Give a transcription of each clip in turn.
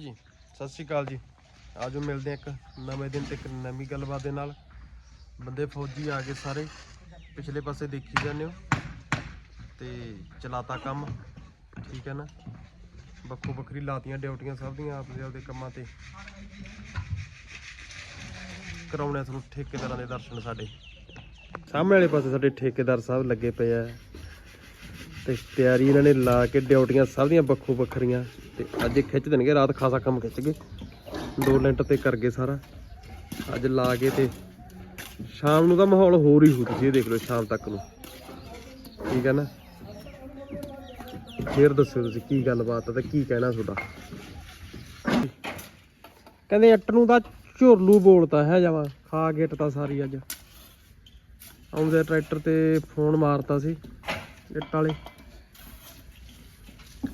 ਜੀ, ਸਤਿ ਸ਼੍ਰੀ ਅਕਾਲ ਜੀ। ਆਜੋ ਮਿਲਦੇ ਹਾਂ ਇੱਕ ਨਵੇਂ ਦਿਨ ਤੇ ਇੱਕ ਨਵੀਂ ਗੱਲਬਾਤ ਦੇ ਨਾਲ। ਬੰਦੇ ਫੌਜੀ ਆ ਗਏ ਸਾਰੇ, ਪਿਛਲੇ ਪਾਸੇ ਦੇਖੀ ਜਾਂਦੇ ਹੋ। ਤੇ ਚਲਾਤਾ ਕੰਮ, ਠੀਕ ਹੈ ਨਾ? ਵੱਖੋ ਵੱਖਰੀ ਲਾਤੀਆਂ, ਡਿਊਟੀਆਂ ਸਭ ਦੀਆਂ ਆਪਦੇ ਆਪਦੇ ਕੰਮਾਂ ਤੇ। ਕਰਾਉਣੇ ਤੁਹਾਨੂੰ ਠੇਕੇਦਾਰਾਂ ਦੇ ਦਰਸ਼ਨ ਸਾਡੇ। ਸਾਹਮਣੇ ਵਾਲੇ ਪਾਸੇ ਸਾਡੇ ਠੇਕੇਦਾਰ ਸਾਹਿਬ ਲੱਗੇ ਪਏ ਆ। ਤੇ ਤਿਆਰੀ ਇਹਨਾਂ ਨੇ ਲਾ ਕੇ ਡਿਊਟੀਆਂ ਸਭ ਦੀਆਂ ਵੱਖੋ ਵੱਖਰੀਆਂ ਤੇ ਅੱਜ ਖਿੱਚ ਦੇਣਗੇ, ਰਾਤ ਖਾਸਾ ਕੰਮ ਖਿੱਚ ਗਏ। ਦੋ ਲੈਂਟ ਤੇ ਕਰ ਗਏ ਸਾਰਾ। ਅੱਜ ਲਾ ਕੇ ਤੇ ਸ਼ਾਮ ਨੂੰ ਤਾਂ ਮਾਹੌਲ ਹੋਰ ਹੀ ਹੋ ਤੁਸੀਂ ਇਹ ਦੇਖ ਲਓ ਸ਼ਾਮ ਤੱਕ ਨੂੰ। ਠੀਕ ਹੈ ਨਾ? ਫੇਰ ਦੱਸਿਓ ਤੁਸੀਂ ਕੀ ਗੱਲਬਾਤ ਹੈ ਤੇ ਕੀ ਕਹਿਣਾ ਤੁਹਾਡਾ। ਕਹਿੰਦੇ ਅੱਟ ਨੂੰ ਤਾਂ ਝੁਰਲੂ ਬੋਲਤਾ ਹੈ ਜਾਵਾ ਖਾ ਗਿੱਟ ਤਾਂ ਸਾਰੀ ਅੱਜ। ਆਉਂਦੇ ਟਰੈਕਟਰ ਤੇ ਫੋਨ ਮਾਰਤਾ ਸੀ, ਇੱਟ ਵਾਲੇ।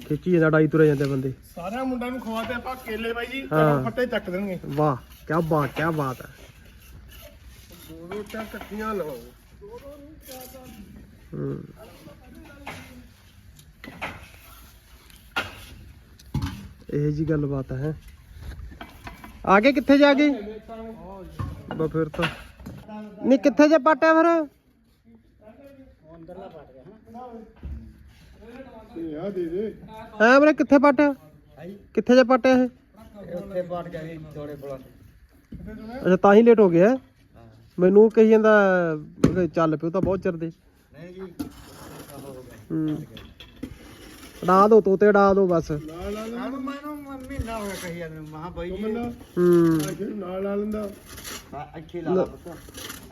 ਖਿੱਚੀ ਜਾਂਦਾ ਡਾਈ ਤੁਰੇ ਜਾਂਦੇ ਬੰਦੇ? ਸਾਰਿਆਂ ਮੁੰਡਿਆਂ ਨੂੰ ਖਵਾਤੇ ਆਪਾਂ ਕੇਲੇ ਬਾਈ ਜੀ ਹਾਂ। ਫੱਟੇ ਚੱਕ ਦੇਣਗੇ। ਵਾਹ ਕੀ ਬਾਤ ਕੀ ਬਾਤ ਹੈ। ਦੋ ਦੋ ਚਾਰ ਕੱਟੀਆਂ ਲਵਾਓ। ਹੂੰ। ਇਹ ਜੀ ਗੱਲਬਾਤ ਹੈ ਆ ਗਏ ਕਿੱਥੇ ਜਾ ਗਏ ਬਾ ਫਿਰ ਤਾਂ। ਨਹੀਂ ਕਿੱਥੇ ਜੇ ਪਾਟਿਆ ਫਿਰ? ਇਹ ਆ ਦੇ ਦੇ। ਐ ਮੇਰੇ ਕਿੱਥੇ ਪਾਟਿਆ ਕਿੱਥੇ ਜੇ ਪਾਟਿਆ ਇਹ? ਉੱਥੇ ਬਾਟ ਗਿਆ ਸੀ ਥੋੜੇ ਬੜਾ ਅੱਛਾ ਤਾਂ ਹੀ ਲੇਟ ਹੋ ਗਿਆ। ਮੈਨੂੰ ਕਹੀ ਜਾਂਦਾ ਚੱਲ ਪਿਓ ਤਾਂ ਬਹੁਤ ਚਿਰ ਦੇ। ਨਹੀਂ ਜੀ ਹੂੰ ਉਡਾ ਦੋ ਤੋਤੇ ਉਡਾ ਦੋ ਬਸ। ਨਾਲ ਮੈਨੂੰ ਮਹੀਨਾ ਹੋ ਗਿਆ ਕਹੀ ਜਾਂਦੇ ਮਹਾ ਬਾਈ ਜੀ ਹੂੰ। ਨਾਲ ਲਾ ਲੈਂਦਾ। ਹਾਂ, ਅੱਛੀ ਲਾ ਲਾ ਪੁੱਤ।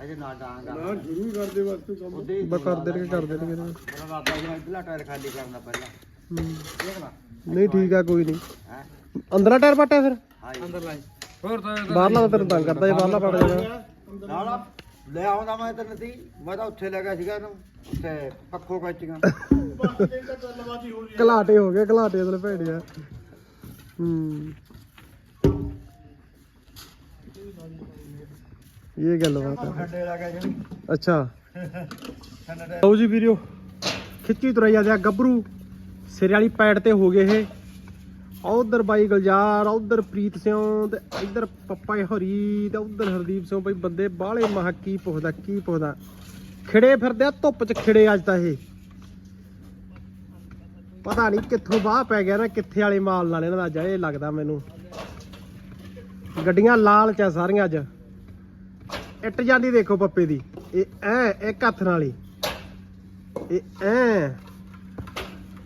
ਅਜੇ ਨਾ ਡਾਂਗਾ ਨਾ ਸ਼ੁਰੂ ਕਰਦੇ ਬਸ ਤੂੰ ਕੰਮ। ਉਹਦੇ ਬਸ ਕਰ ਦੇਣਗੇ ਕਰ ਦੇਣਗੇ ਉਹਨਾਂ ਰਾਤਾ ਜੀ ਇਧਰਲਾ ਟਾਇਰ ਖਾਲੀ ਕਰਨਾ ਪਹਿਲਾਂ। ਹੂੰ। ਦੇਖ ਲਾ ਨਹੀਂ ਠੀਕ ਆ ਕੋਈ ਨਹੀਂ। ਹੈ? ਅੰਦਰਲਾ ਟਾਇਰ ਪਾਟਿਆ ਫਿਰ? ਹਾਂ। ਜੀ। ਅੰਦਰ ਲਾਈ ਬਾਹਰਲਾ ਤਾਂ ਤੈਨੂੰ ਤੰਗ ਕਰਦਾ ਜੇ ਬਾਹਰਲਾ ਪੜ ਜਾਣਾ। ਨਾਲ ਲੈ ਆਉਂਦਾ ਮੈਂ ਤੈਨੂੰ ਸੀ ਮੈਂ ਤਾਂ ਉੱਥੇ ਲੱਗਾ ਸੀਗਾ ਇਹਨੂੰ। ਤੇ ਪੱਖੋ ਕੱਚੀਆਂ ਬਸ ਜੇ ਤਾਂ ਗੱਲਬਾਤ ਹੀ ਹੋ ਰਹੀ ਘਲਾਟੇ ਹੋ ਗਏ ਘਲਾਟੇ ਅਸਲ ਭੇੜਿਆ ਹੂੰ। ਇਹ ਗੱਲਬਾਤ ਆ। ਖੱਡੇ ਲੱਗਾ ਜਿਹੜੀ ਅੱਛਾ। ਲਓ ਜੀ ਵੀਰਿਓ ਖਿੱਚੀ ਤੁਰਾਈ ਆ ਗੱਭਰੂ। ਸਿਰ ਵਾਲੀ ਪੈੜ ਤੇ ਹੋ ਗਏ ਇਹ। ਉਧਰ ਬਾਈ ਗਲਜਾਰ ਉਧਰ ਪ੍ਰੀਤ ਸਿੰਘ ਤੇ ਇੱਧਰ ਪੱਪਾ ਹਰੀ ਤੇ ਉਧਰ ਹਰਦੀਪ ਸਿੰਘ ਬਈ ਬੰਦੇ ਬਾਹਲੇ ਮਹਾ ਕੀ ਪੁੱਛਦਾ ਕੀ ਪੁੱਛਦਾ। ਖਿੜੇ ਫਿਰਦੇ ਆ, ਧੁੱਪ 'ਚ ਖਿੜੇ ਅੱਜ ਤਾਂ ਇਹ। ਪਤਾ ਨਹੀਂ ਕਿੱਥੋਂ ਬਾਹ ਪੈ ਗਿਆ ਨਾ, ਕਿੱਥੇ ਵਾਲੇ ਮਾਲ ਨਾਲ ਇਹਨਾਂ ਦਾ ਅੱਜ ਇਹ ਲੱਗਦਾ ਮੈਨੂੰ। ਗੱਡੀਆਂ ਲਾਲ ਚ ਆ ਸਾਰੀਆਂ ਅੱਜ। ਇੱਟ ਜਾਂਦੀ ਦੇਖੋ ਪੱਪੇ ਦੀ। ਇਹ ਐ, ਇੱਕ ਹੱਥ ਨਾਲ ਹੀ। ਇਹ ਐ।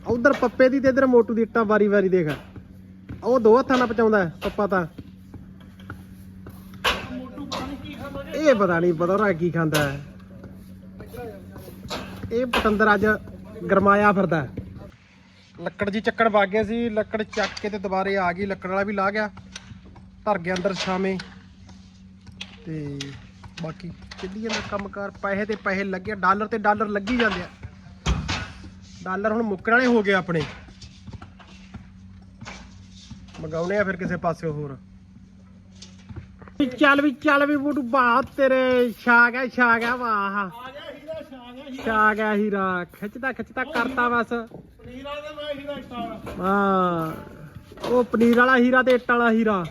ਉਧਰ ਪੱਪੇ ਦੀ ਤੇ ਇਧਰ ਮੋਟੂ ਦੀ ਇੱਟਾਂ ਵਾਰੀ ਵਾਰੀ ਦੇਖ। ਉਹ ਦੋ ਹੱਥਾਂ ਨਾਲ ਪਚਾਉਂਦਾ ਪੱਪਾ ਤਾਂ। ਇਹ ਪਤਾ ਨਹੀਂ ਪਤਾ ਉਹ ਕੀ ਖਾਂਦਾ ਹੈ। ਇਹ ਪਤੰਦਰ ਅੱਜ ਗਰਮਾਇਆ ਫਿਰਦਾ ਲੱਕੜ ਜੀ ਚੱਕਣ ਵਗ ਗਏ ਸੀ, ਲੱਕੜ ਚੱਕ ਕੇ ਤੇ ਦੁਬਾਰੇ ਆ ਗਈ, ਲੱਕੜ ਵਾਲਾ ਵੀ ਲਾ ਗਿਆ। ਧਰ ਗਿਆ ਅੰਦਰ ਛਾਵੇਂ। ਤੇ ਬਾਕੀ ਚੱਲੀ ਜਾਂਦਾ ਕੰਮਕਾਰ ਪੈਸੇ ਤੇ ਪੈਸੇ ਲੱਗੇ ਡਾਲਰ ਤੇ ਡਾਲਰ ਲੱਗੀ ਜਾਂਦੇ ਆ। ਡਾਲਰ ਹੁਣ ਮੁੱਕਣ ਵਾਲੇ ਹੋ ਗਏ ਆਪਣੇ। ਮਗਾਉਣੇ ਆ ਫਿਰ ਕਿਸੇ ਪਾਸੇ ਹੋਰ। ਵੀ ਚੱਲ ਵੀ ਚੱਲ ਵੀ ਬੁੱਢੂ ਬਾਹ ਤੇਰੇ ਛਾ ਗਿਆ ਛਾ ਗਿਆ ਵਾਹ ਛਾ ਗਿਆ ਹੀਰਾ ਖਿੱਚਦਾ ਖਿੱਚਦਾ ਕਰਤਾ ਬਸ। ਪਨੀਰ ਵਾਲਾ ਤਾਂ ਮੈਂ ਹੀਰਾ ਹਾਂ ਉਹ ਪਨੀਰ ਵਾਲਾ ਹੀਰਾ ਤੇ ਇੱਟ ਵਾਲਾ ਹੀਰਾ।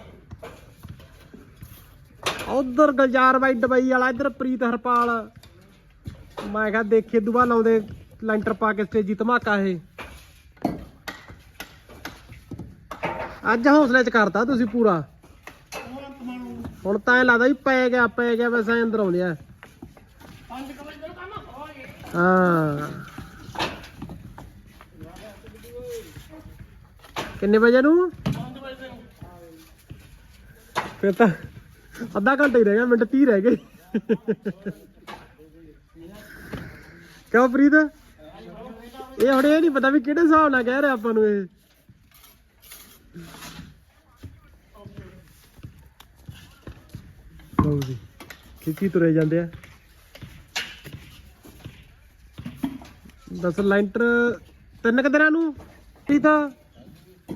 ਉਧਰ ਗਲਜਾਰ ਬਾਈ ਡਬਈ ਵਾਲਾ ਇੱਧਰ ਪ੍ਰੀਤ ਹਰਪਾਲ। ਮੈਂ ਕਿਹਾ ਦੇਖੇ ਦੁਆ ਲਾਉਂਦੇ ਲੈਂਟਰ ਪਾ ਕੇ ਸਟੇਜੀ ਧਮਾਕਾ ਇਹ। ਅੱਜ ਹੌਸਲੇ ਚ ਕਰਤਾ ਤੁਸੀਂ ਪੂਰਾ। ਹੁਣ ਤਾਂ ਇਹ ਲੱਗਦਾ ਵੀ ਪੈ ਗਿਆ ਪੈ ਗਿਆ ਵੈਸੇ ਅੰਦਰ ਆਉਂਦੇ ਆ। ਹਾਂ। ਕਿੰਨੇ ਵਜੇ ਨੂੰ? ਫਿਰ ਤਾਂ ਅੱਧਾ ਘੰਟਾ ਹੀ ਰਹਿ ਗਿਆ, ਮਿੰਟ 30 ਰਹਿ ਗਏ। ਕਿਉਂ ਪ੍ਰੀਤ? ਇਹ ਹੁਣ ਇਹ ਨਹੀਂ ਪਤਾ ਵੀ ਕਿਹੜੇ ਹਿਸਾਬ ਨਾਲ ਕਹਿ ਰਿਹਾ ਆਪਾਂ ਨੂੰ ਇਹ। ਲਓ ਜੀ, ਖਿੱਚੀ ਤੁਰੇ ਜਾਂਦੇ ਆ। ਦਸ ਲੈਂਟਰ ਤਿੰਨ ਕਿ ਦਿਨਾਂ ਨੂੰ? ਪ੍ਰੀਤ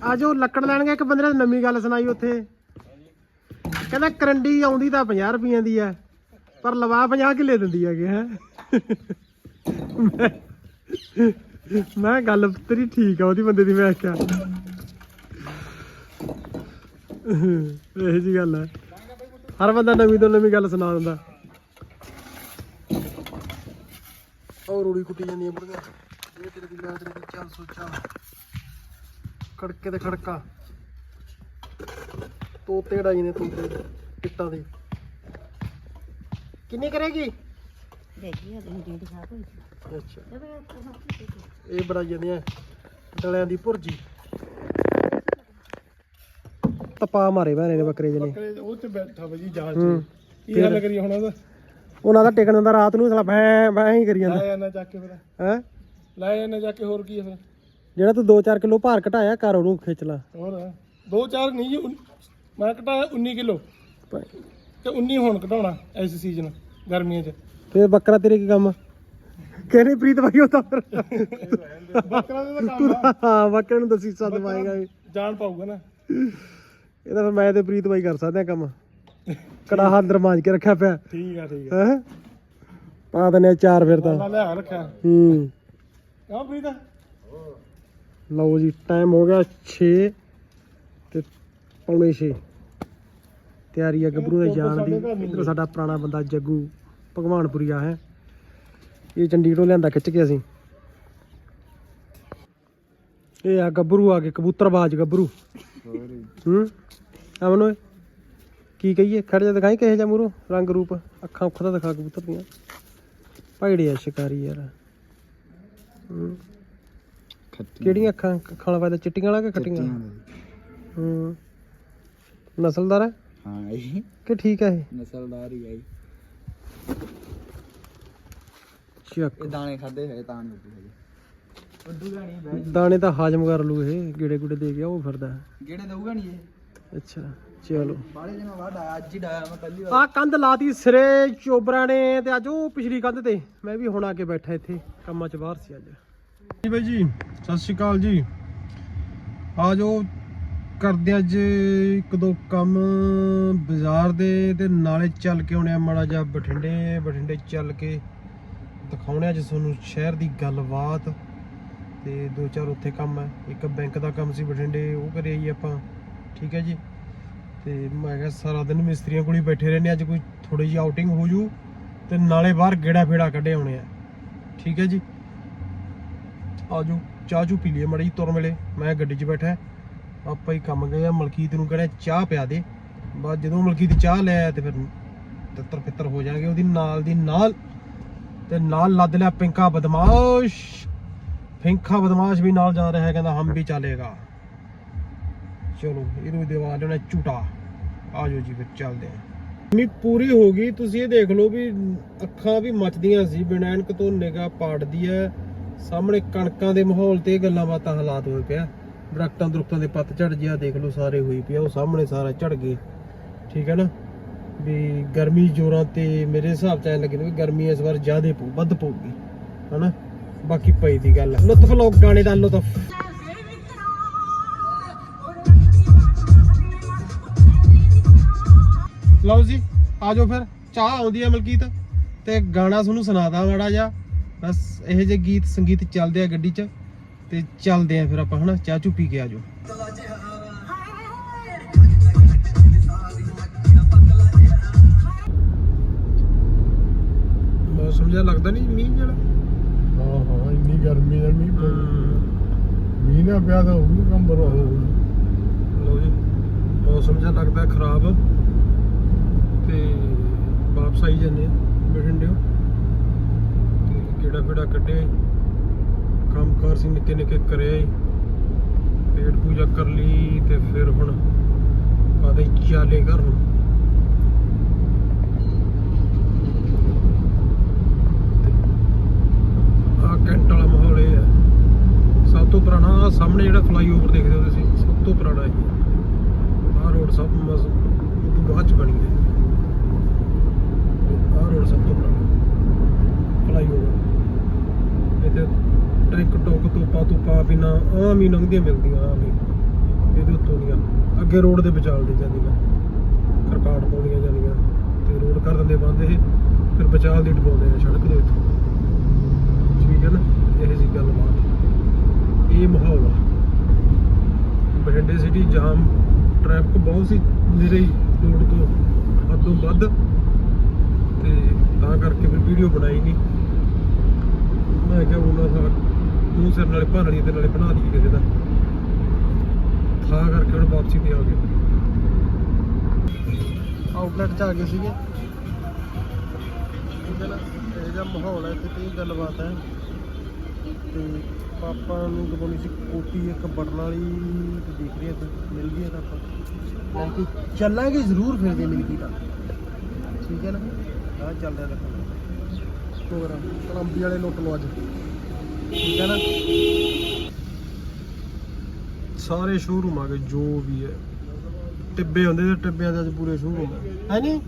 ਆਜੋ ਲੱਕੜ ਲੈਣਗੇ ਇੱਕ ਬੰਦੇ ਨੇ ਨਵੀਂ ਗੱਲ ਸੁਣਾਈ ਉੱਥੇ। ਕਹਿੰਦਾ ਕਰੰਡੀ ਆਉਂਦੀ ਤਾਂ 50 ਰੁਪਈਆਂ ਦੀ ਆ ਪਰ ਲਵਾ 50 ਕਿੱਲੇ ਦਿੰਦੀ ਹੈਗੇ ਹੈ। ਮੈਂ ਗੱਲ ਤੇਰੀ ਠੀਕ ਆ, ਉਹਦੀ ਬੰਦੇ ਦੀ ਮੈਂ ਕਿਹਾ। ਇਹ ਜੀ ਗੱਲ ਹੈ ਹਰ ਬੰਦਾ ਨਵੀਂ ਤੋਂ ਨਵੀਂ ਗੱਲ ਸੁਣਾ ਦਿੰਦਾ। ਔਰ ਰੂੜੀ ਕੁੱਟੀ ਜਾਂਦੀ ਹੈ ਬੁੜੀਆਂ। ਇਹ ਤੇਰੇ ਦੀ ਲਾਦ ਤੇਰੇ ਦੀ ਚੱਲ ਸੋਚਾ। ਖੜਕੇ ਤੇ ਖੜਕਾ। ਤੋਤੇ ਢਾਈ ਨੇ ਤੋਤੇ ਟਿੱਟਾਂ ਦੇ। ਕਿੰਨੀ ਕਰੇਗੀ? ਦੇਖੀ ਆ ਡੇਢ ਅੱਛਾ। ਇਹ ਬਣਾਈ ਜਾਂਦੀਆਂ ਡਲਿਆਂ ਦੀ ਭੁਰਜੀ। ਤਪਾ ਮਾਰੇ ਭੈਣੇ ਨੇ ਬੱਕਰੇ ਜਨੇ ਬੱਕਰੇ ਉਹ ਤੇ ਬੈਠਾ ਵਾ ਜੀ ਜਹਾਜ਼ ਹੂੰ। 'ਚ ਕੀ ਹੱਲ ਕਰੀਏ ਹੁਣ ਉਹਦਾ? ਉਹਨਾਂ ਦਾ ਟਿਕਣ ਦਾ ਰਾਤ ਨੂੰ ਸਾਲਾ ਭੈਂ ਭੈਂ ਹੀ ਕਰੀ ਜਾਂਦਾ। ਲੈ ਜਾਣਾ ਚੱਕ ਕੇ ਫਿਰ। ਹੈ? ਲੈ ਜਾਣਾ ਚੱਕ ਕੇ ਹੋਰ ਕੀ ਹੈ ਫਿਰ? ਜਿਹੜਾ ਤੂੰ 2-4 ਕਿਲੋ ਭਾਰ ਘਟਾਇਆ ਕਰ ਉਹਨੂੰ ਖਿੱਚ ਲਾ ਹੋਰ? ਦੋ ਚਾਰ ਨਹੀਂ ਜੀ ਉਨ- ਮੈਂ ਘਟਾਇਆ 19 ਕਿਲੋ। ਤੇ 19 ਹੁਣ ਘਟਾਉਣਾ ਇਸ ਸੀਜ਼ਨ ਗਰਮੀਆਂ 'ਚ। ਫੇਰ ਬੱਕਰਾ ਤੇਰੇ ਕੀ ਕੰਮ ਕਹਿੰਦੇ ਪ੍ਰੀਤ ਭਾਈ ਉਹ ਤਾਂ ਫਿਰ ਬੱਕਰਾ ਦੇ ਤਾਂ ਕੰਮ ਆ। ਹਾਂ ਬੱਕਰੇ ਨੂੰ ਦਸੀ ਸੱਦ ਪਾਏਗਾ ਵੀ। ਜਾਣ ਪਾਊਗਾ ਨਾ। ਇਹ ਤਾਂ ਫਿਰ ਮੈਂ ਤੇ ਪ੍ਰੀਤ ਭਾਈ ਕਰ ਸਕਦੇ ਆ ਕੰਮ। ਕੜਾਹਾ ਅੰਦਰ ਮਾਂਜ ਕੇ ਰੱਖਿਆ ਪਿਆ। ਠੀਕ ਆ ਠੀਕ ਆ। ਹੈ? ਪਾ ਦਨੇ ਚਾਰ ਫਿਰ ਤਾਂ। ਲਾ ਲਿਆ ਰੱਖਿਆ। ਹੂੰ। ਕਿਉਂ ਪ੍ਰੀਤਾ। ਲਓ ਜੀ ਟਾਈਮ ਹੋ ਗਿਆ 6 ਤੇ ਪੌਣੇ 6 ਤਿਆਰੀ ਆ ਗੱਭਰੂ ਦੇ ਜਾਣ ਦੀ। ਇੱਧਰ ਸਾਡਾ ਪੁਰਾਣਾ ਬੰਦਾ ਜੱਗੂ ਭਗਵਾਨਪੁਰੀ ਆ ਹੈ। ਇਹ ਚੰਡੀਗੜ੍ਹੋਂ ਲਿਆਂਦਾ ਖਿੱਚ ਕੇ ਅਸੀਂ। ਇਹ ਆ ਗੱਭਰੂ ਆ ਗਏ ਕਬੂਤਰਬਾਜ ਗੱਭਰੂ। ਹੂੰ? ਅਮਨ ਓਏ ਕੀ ਕਹੀਏ? ਖੜ ਜਾ ਦਿਖਾਈ ਕਿਹੇ ਜਾ ਮੂਰੋ ਰੰਗ ਰੂਪ ਅੱਖਾਂ ਉੱਖਾਂ ਦਾ ਦਿਖਾ ਕਬੂਤਰ ਦੀਆਂ। ਭਾਈੜੇ ਆ ਸ਼ਿਕਾਰੀ ਯਾਰ। ਹੂੰ? ਕਿਹੜੀਆਂ ਅੱਖਾਂ? ਅੱਖਾਂ ਵਾਲਾ ਚਿੱਟੀਆਂ ਵਾਲਾ ਕਿ ਖੱਟੀਆਂ? ਹੂੰ। ਨਸਲਦਾਰ ਹੈ? ਹਾਂ ਇਹ ਕਿ ਠੀਕ ਹੈ ਇਹ? ਨਸਲਦਾਰ ਹੀ ਹੈ ਚੱਕ ਇਹ ਦਾਣੇ ਖਾਦੇ ਹੋਏ ਤਾਂ ਨਹੀਂ ਉੱਡੀ ਉੱਡੂਗਾ ਨਹੀਂ ਬੈ ਦਾਣੇ ਤਾਂ ਹਾਜ਼ਮ ਕਰ ਲੂ ਇਹ ਗੇੜੇ ਗੁੜੇ ਦੇ ਗਿਆ ਉਹ ਫਿਰਦਾ ਕਿਹੜੇ ਦਊਗਾ ਨਹੀਂ ਇਹ? ਅੱਛਾ ਚਲੋ। ਬਾੜੇ ਦਿਨਾਂ ਬਾਅਦ ਆਇਆ ਅੱਜ ਹੀ ਡਾਇਆ ਮੈਂ ਪਹਿਲੀ ਆ ਕੰਧ ਲਾਤੀ ਸਿਰੇ ਚੋਬਰਾਂ ਨੇ ਤੇ ਅੱਜ ਉਹ ਪਿਛਲੀ ਕੰਧ ਤੇ। ਮੈਂ ਵੀ ਹੁਣ ਆ ਕੇ ਬੈਠਾ ਇੱਥੇ ਕੰਮਾਂ 'ਚ ਬਾਹਰ ਸੀ ਅੱਜ। ਜੀ ਬਾਈ ਜੀ ਸਤਿ ਸ਼੍ਰੀ ਅਕਾਲ ਜੀ। ਆ ਜੋ ਕਰਦੇ ਅੱਜ ਇੱਕ ਦੋ ਕੰਮ ਬਾਜ਼ਾਰ ਦੇ, ਤੇ ਨਾਲੇ ਚੱਲ ਕੇ ਆਉਣੇ ਆ ਮਾੜਾ ਜਿਹਾ ਬਠਿੰਡੇ ਬਠਿੰਡੇ ਚੱਲ ਕੇ ਦਿਖਾਉਣੇ ਅੱਜ ਤੁਹਾਨੂੰ ਸ਼ਹਿਰ ਦੀ ਗੱਲਬਾਤ। ਤੇ ਦੋ ਚਾਰ ਉੱਥੇ ਕੰਮ ਹੈ ਇੱਕ ਬੈਂਕ ਦਾ ਕੰਮ ਸੀ ਬਠਿੰਡੇ, ਉਹ ਕਰੇ ਜੀ ਆਪਾਂ, ਠੀਕ ਹੈ ਜੀ? ਤੇ ਮੈਂ ਕਿਹਾ ਸਾਰਾ ਦਿਨ ਮਿਸਤਰੀਆਂ ਕੋਲ ਹੀ ਬੈਠੇ ਰਹਿੰਦੇ ਅੱਜ ਕੋਈ ਥੋੜੀ ਜਿਹੀ ਆਊਟਿੰਗ ਹੋ ਜੂ, ਤੇ ਨਾਲੇ ਬਾਹਰ ਗੇੜਾ ਫੇੜਾ ਕੱਢੇ ਆਉਣੇ ਆ, ਠੀਕ ਹੈ ਜੀ? ਆਜੋ, ਚਾਹ ਚੂ ਪੀ ਲਈਏ ਮੜੀ ਤੁਰ ਮਿਲੇ ਮੈਂ ਗੱਡੀ 'ਚ ਬੈਠਾ। ਆਪਾਂ ਹੀ ਕੰਮ ਗਏ ਆ, ਮਲਕੀਤ ਨੂੰ ਕਹਿੰਦਾ ਚਾਹ ਪਿਆ ਦੇ। ਬਾਅਦ ਜਦੋਂ ਮਲਕੀਤ ਚਾਹ ਲੈ ਆਇਆ ਤੇ ਫਿਰ ਤਿੱਤਰ ਫਿੱਤਰ ਹੋ ਜਾਣਗੇ ਉਹਦੀ ਨਾਲ ਦੀ ਨਾਲ। ਤੇ ਨਾਲ ਲੱਦ ਲਿਆ ਪਿੰਕਾ ਬਦਮਾਸ਼। ਫਿੰਕਾ ਬਦਮਾਸ਼ ਵੀ ਨਾਲ ਜਾ ਰਿਹਾ ਹੈ ਕਹਿੰਦਾ ਹਮ ਵੀ ਚੱਲੇਗਾ। ਚਲੋ, ਇਹਨੂੰ ਦੇਵਾ ਲੈਣਾ ਝੂਟਾ। ਆਜੋ ਜੀ ਫਿਰ, ਚੱਲਦੇ ਆਂ। ਮੀ ਪੂਰੀ ਹੋ ਗਈ, ਤੁਸੀਂ ਇਹ ਦੇਖ ਲਓ ਵੀ ਅੱਖਾਂ ਵੀ ਮੱਚਦੀਆਂ ਸੀ, ਬਿਨਾਂ ਤੋਂ ਨਿਗਾਹ ਪਾੜਦੀ ਹੈ ਸਾਹਮਣੇ ਕਣਕਾਂ ਦੇ ਮਾਹੌਲ ਤੇ ਗੱਲਾਂ ਬਾਤਾਂ ਹਾਲਾਤ ਹੋਏ ਪਿਆ ਦਰਖਤਾਂ ਦਰਖਤਾਂ ਦੇ ਪੱਤ ਝੜ ਜਿਆ ਦੇਖ ਲਓ ਸਾਰੇ ਹੋਈ ਪਿਆ ਉਹ ਸਾਹਮਣੇ ਸਾਰਾ ਝੜ ਗਏ। ਠੀਕ ਹੈ ਨਾ? ਵੀ ਗਰਮੀ ਜੋਰਾਂ ਤੇ ਮੇਰੇ ਹਿਸਾਬ ਚ ਲੱਗੇ ਵੀ ਗਰਮੀ ਇਸ ਵਾਰ ਜ਼ਿਆਦਾ ਪਊ, ਵੱਧ ਪਊਗੀ। ਹਨਾ? ਬਾਕੀ ਪਈ ਦੀ ਗੱਲ। ਲੁਤਫ ਲੋਕ ਗਾਣੇ ਦਾ ਲੁਤਫ। ਲਓ ਜੀ, ਆ ਜਾਓ ਫਿਰ। ਚਾਹ ਆਉਂਦੀ ਹੈ ਮਲਕੀਤ, ਤੇ ਗਾਣਾ ਤੁਹਾਨੂੰ ਸੁਣਾਦਾ ਮਾੜਾ ਜਿਹਾ। ਬਸ ਇਹੋ ਜਿਹੇ ਗੀਤ, ਸੰਗੀਤ ਚੱਲਦੇ ਆ ਗੱਡੀ 'ਚ। ਤੇ ਚੱਲਦੇ ਆ ਫਿਰ ਆਪਾਂ ਹਨਾ ਚਾਹ ਚੂ ਪੀ ਕੇ ਆ ਜਾਓ। ਮੌਸਮ ਜਿਹਾ ਲੱਗਦਾ ਨਹੀਂ ਮੀਂਹ ਜਿਹੜਾ? ਹਾਂ ਹਾਂ ਇੰਨੀ ਗਰਮੀ ਨਾਲ ਮੀਂਹ ਪਿਆ। ਮੀਂਹ ਨਾ ਪਿਆ ਤਾਂ ਉਹ ਵੀ ਕੰਮ ਬੜਾ ਹੋ ਲਓ ਜੀ ਮੌਸਮ ਜਿਹਾ ਲੱਗਦਾ ਖਰਾਬ। ਤੇ ਵਾਪਸ ਆਈ ਜਾਂਦੇ ਆ ਬਠਿੰਡਿਓ। ਤੇ ਕਿਹੜਾ ਕਿਹੜਾ ਕੱਢੇ। ਕੰਮ ਕਾਰ ਸੀ ਨਿੱਕੇ ਨਿੱਕੇ ਕਰਿਆ ਹੀ। ਪੇਟ ਪੂਜਾ ਕਰ ਲਈ ਤੇ ਫਿਰ ਹੁਣ ਪਾਦੇ ਚਾਲੇ ਘਰ ਨੂੰ ਆ ਕੈਂਟ ਵਾਲਾ ਮਾਹੌਲ ਇਹ ਹੈ ਸਭ ਤੋਂ ਪੁਰਾਣਾ ਆਹ ਸਾਹਮਣੇ ਜਿਹੜਾ ਫਲਾਈਓਵਰ ਦੇਖਦੇ ਹੋ ਤੁਸੀਂ ਸਭ ਤੋਂ ਪੁਰਾਣਾ ਇਹ ਆਹ ਰੋਡ ਸਭ ਮਸ ਉਹ ਤੋਂ ਬਾਅਦ ਚ ਬਣੀ ਹੈ ਆਹ ਰੋਡ ਸਭ ਤੋਂ ਪੁਰਾਣਾ ਫਲਾਈਓਵਰ ਇੱਥੇ ਟੈਂਕ ਟੋਕ ਤੋਪਾ ਆਮ ਹੀ ਲੰਘਦੀਆਂ ਮਿਲਦੀਆਂ, ਆਮ ਹੀ। ਇਹਦੇ ਉੱਤੋਂ ਦੀਆਂ। ਅੱਗੇ ਰੋਡ ਦੇ ਵਿਚਾਲ ਦੀ ਜਾਂਦੀਆਂ ਕਰਕਾਟ ਪਾਉਣੀਆਂ ਜਾਂਦੀਆਂ। ਤੇ ਰੋਡ ਕਰ ਦਿੰਦੇ ਬੰਦ ਇਹ। ਫਿਰ ਵਿਚਾਲ ਦੀ ਟਪਾਉਂਦੇ ਆ ਸੜਕ ਦੇ ਉੱਤੇ। ਠੀਕ ਹੈ ਨਾ? ਇਹ ਜੀ ਗੱਲਬਾਤ। ਇਹ ਮਾਹੌਲ ਆ। ਬਠਿੰਡੇ ਸਿਟੀ ਜਾਮ ਟ੍ਰੈਫਿਕ ਬਹੁਤ ਸੀ ਮੇਰੇ ਰੋਡ ਤੋਂ। ਹੱਦੋਂ ਵੱਧ। ਤੇ ਤਾਂ ਕਰਕੇ ਫਿਰ ਵੀਡੀਓ ਬਣਾਈ ਨਹੀਂ ਮੈਂ ਕਿਹਾ ਉਹਨਾਂ ਦਾ ਮੂੰਹ ਸਿਰ ਨਾਲੇ ਭਰ ਲਈ ਤੇ ਨਾਲੇ ਬਣਾ ਦਈਏ ਕਿਸੇ ਦਾ। ਤਾਂ ਕਰਕੇ ਹੁਣ ਵਾਪਸੀ ਤੇ ਆ ਗਏ। ਆਊਟਲੈਟ 'ਚ ਆ ਗਏ ਸੀਗੇ। ਠੀਕ ਇਹ ਜਿਹਾ ਮਾਹੌਲ ਹੈ, ਇੱਥੇ ਤੇ ਗੱਲਬਾਤ ਹੈ। ਤੇ ਪਾਪਾ ਨੂੰ ਦਵਾਉਣੀ ਸੀ ਕੋਟੀ ਇੱਕ ਬਟਨ ਵਾਲੀ, ਤੇ ਦੇਖ ਰਹੇ ਤੇ ਮਿਲ ਗਈ ਹੈ ਤਾਂ ਆਪਾਂ। ਲੈ ਚੱਲਾਂਗੇ ਜ਼ਰੂਰ ਫਿਰ ਜੇ ਮਿਲ ਗਈ ਤਾਂ। ਠੀਕ ਹੈ ਨਾ? ਆ ਚੱਲ ਰਿਹਾ ਦੇਖੋ। ਪ੍ਰੋਗਰਾਮ। ਕਲੰਬੀ ਵਾਲੇ ਲੁੱਟ ਲਓ ਅੱਜ। ਠੀਕ ਹੈ ਨਾ? ਸਾਰੇ ਸ਼ੋਰੂਮ ਆ ਗਏ, ਜੋ ਵੀ ਹੈ। ਟਿੱਬੇ ਹੁੰਦੇ ਤੇ ਟਿੱਬਿਆਂ ਦੇ ਅੱਜ ਪੂਰੇ ਸ਼ੋਰੂਮ ਹੈ ਹੈ ਨਹੀਂ?